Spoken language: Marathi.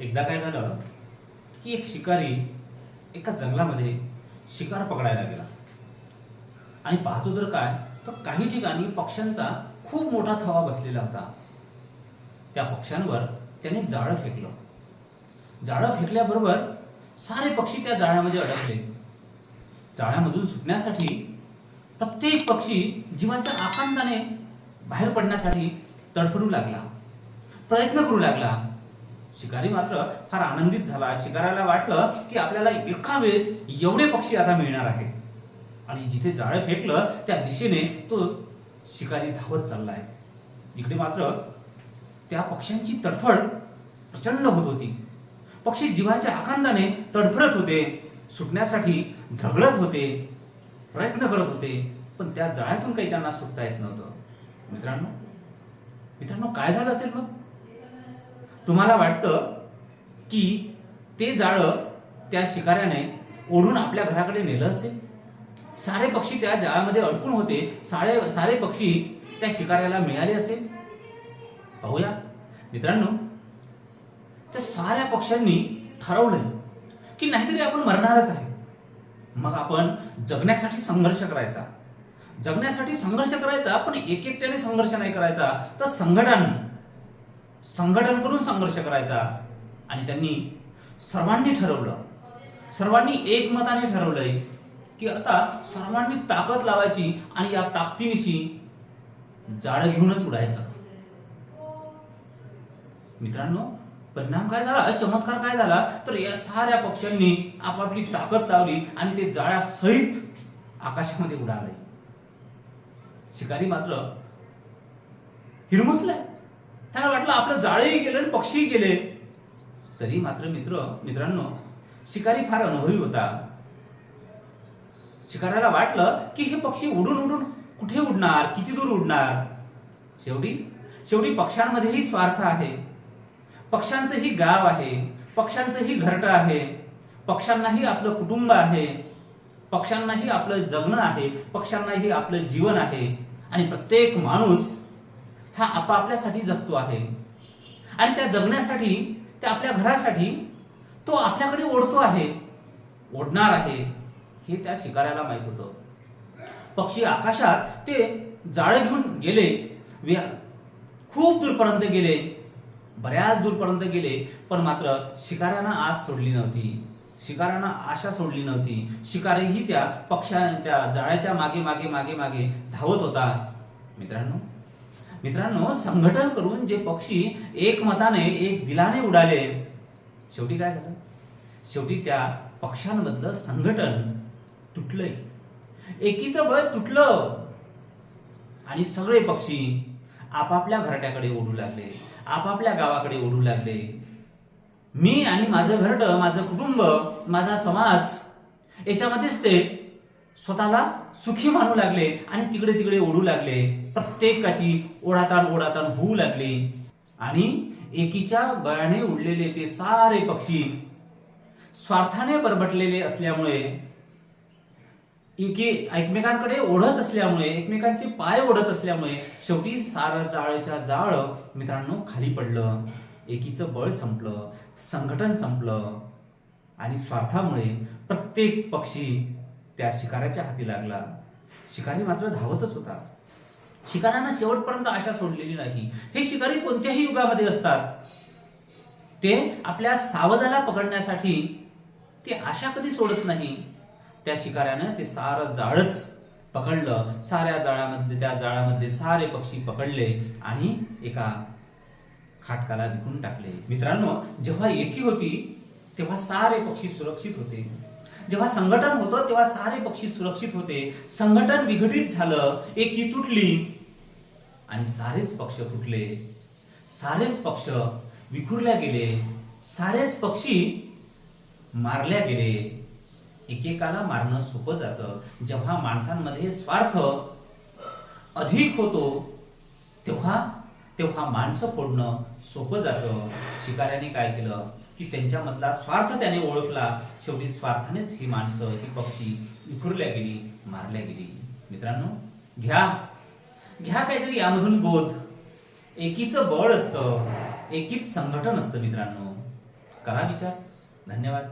एकदा काय झालं की एक शिकारी एका जंगलामध्ये शिकार पकडायला गेला. आणि पाहतो तर काय तर काही ठिकाणी पक्ष्यांचा खूप मोठा थवा बसलेला होता. त्या पक्ष्यांवर त्याने जाळं फेकलं. जाळं फेकल्याबरोबर सारे पक्षी त्या जाळ्यामध्ये अडकले. जाळ्यामधून सुटण्यासाठी प्रत्येक पक्षी जीवाच्या आकांताने बाहेर पडण्यासाठी तडफडू लागला प्रयत्न करू लागला. शिकारी मात्र फार आनंदित झाला. शिकाऱ्याला वाटलं की आपल्याला एका वेळेस एवढे पक्षी आता मिळणार आहे आणि जिथे जाळं फेकलं त्या दिशेने तो शिकारी धावत चालला आहे इकडे मात्र त्या पक्ष्यांची तडफड प्रचंड होत होती. पक्षी जीवाच्या आकांताने तडफडत होते सुटण्यासाठी झगडत होते प्रयत्न करत होते पण त्या जाळ्यातून काही त्यांना सुटता येत नव्हतं. मित्रांनो मित्रांनो काय झालं असेल मग? तुम्हाला वाटतं की ते जाळं त्या शिकाऱ्याने ओढून आपल्या घराकडे नेलं असेल? सारे पक्षी त्या जाळ्यामध्ये अडकून होते. सारे सारे पक्षी त्या शिकाऱ्याला मिळाले असेल? पाहूया. मित्रांनो त्या साऱ्या पक्ष्यांनी ठरवलं की नाहीतरी आपण मरणारच आहे. मग आपण जगण्यासाठी संघर्ष करायचा. जगण्यासाठी संघर्ष करायचा पण एक एकट्याने संघर्ष नाही करायचा. तर संघटन संघटन करून संघर्ष करायचा. आणि त्यांनी सर्वांनी ठरवलं. सर्वांनी एकमताने ठरवलंय की आता सर्वांनी ताकद लावायची आणि या ताकदीनिशी जाळं घेऊनच उडायचं. मित्रांनो परिणाम काय झाला? चमत्कार काय झाला? तर या साऱ्या पक्ष्यांनी आपापली ताकद लावली आणि ते जाळ्यासहित आकाशामध्ये उडाले. शिकारी मात्र हिरमुसलाय त्यांना वाटलं आपलं जाळही गेलं आणि पक्षीही गेले. तरी मात्र मित्र मित्रांनो शिकारी फार अनुभवी होता. शिकाऱ्याला वाटलं की हे पक्षी उडून उडून कुठे उडणार किती दूर उडणार? शेवटी शेवटी पक्ष्यांमध्येही स्वार्थ आहे. पक्ष्यांचंही गाव आहे पक्ष्यांचंही घरटं आहे पक्ष्यांनाही आपलं कुटुंब आहे पक्ष्यांनाही आपलं जगणं आहे पक्ष्यांनाही आपलं जीवन आहे. आणि प्रत्येक माणूस हा आपापल्यासाठी जगतो आहे. आणि त्या जगण्यासाठी त्या आपल्या घरासाठी तो आपल्याकडे ओढतो आहे. ओढणार आहे हे त्या शिकाऱ्याला माहीत होतं. पक्षी आकाशात ते जाळं घेऊन गेले. खूप दूरपर्यंत गेले. बऱ्याच दूरपर्यंत गेले. पण मात्र शिकाऱ्यांना आस सोडली नव्हती. शिकाऱ्यांना आशा सोडली नव्हती. शिकारीही त्या पक्षा त्या जाळ्याच्या मागे मागे मागे मागे धावत होता. मित्रांनो मित्रांनो संघटन करून जे पक्षी एकमताने एक दिलाने उडाले शेवटी काय झालं? शेवटी त्या पक्ष्यांमधलं संघटन तुटलंय. एकीचं बळ तुटलं आणि सगळे पक्षी आपापल्या घरट्याकडे ओढू लागले आपापल्या गावाकडे ओढू लागले. मी आणि माझं घरटं माझं कुटुंब माझा समाज याच्यामध्येच ते स्वतःला सुखी मानू लागले आणि तिकडे तिकडे ओढू लागले. प्रत्येकाची ओढाताण ओढाताण होऊ लागली. आणि एकीच्या बळाने उडलेले ते सारे पक्षी स्वार्थाने बरबटलेले असल्यामुळे एकी एकमेकांकडे ओढत असल्यामुळे एकमेकांचे पाय ओढत असल्यामुळे शेवटी सारं जाळच्या जाळ मित्रांनो खाली पडलं. एकीचं बळ संपलं संघटन संपलं. आणि स्वार्थामुळे प्रत्येक पक्षी त्या शिकाऱ्याच्या हाती लागला. शिकारी मात्र धावतच होता. शिकाऱ्यांना शेवटपर्यंत आशा सोडलेली नाही. हे शिकारी कोणत्याही युगामध्ये असतात? ते आपल्या सावजाला पकडण्यासाठी ते आशा कधी सोडत नाही? त्या शिकाऱ्यानं ते सारं जाळच पकडलं. साऱ्या जाळामधले त्या जाळामधले सारे पक्षी पकडले आणि एका खाटकाला विकून टाकले. मित्रांनो जेव्हा एकी होती तेव्हा सारे पक्षी सुरक्षित होते. जेव्हा संघटन होतं तेव्हा सारे पक्षी सुरक्षित होते. संघटन विघटित झालं एकी तुटली आणि सारेच पक्ष तुटले सारेच पक्ष विखुरल्या गेले. सारेच पक्षी मारल्या गेले. एकेकाला मारणं सोपं जातं. जेव्हा माणसांमध्ये स्वार्थ अधिक होतो तेव्हा तेव्हा माणसं फोडणं सोपं जातं. शिकाऱ्याने काय केलं? की त्यांच्यामधला स्वार्थ त्याने ओळखला. शेवटी स्वार्थानेच ही माणसं ही पक्षी विखुरल्या गेली मारल्या गेली. मित्रांनो घ्या. घ्या काहीतरी यामधून बोध. एकीचं बळ असतं एकीच संघटन असतं मित्रांनो. करा विचार. धन्यवाद.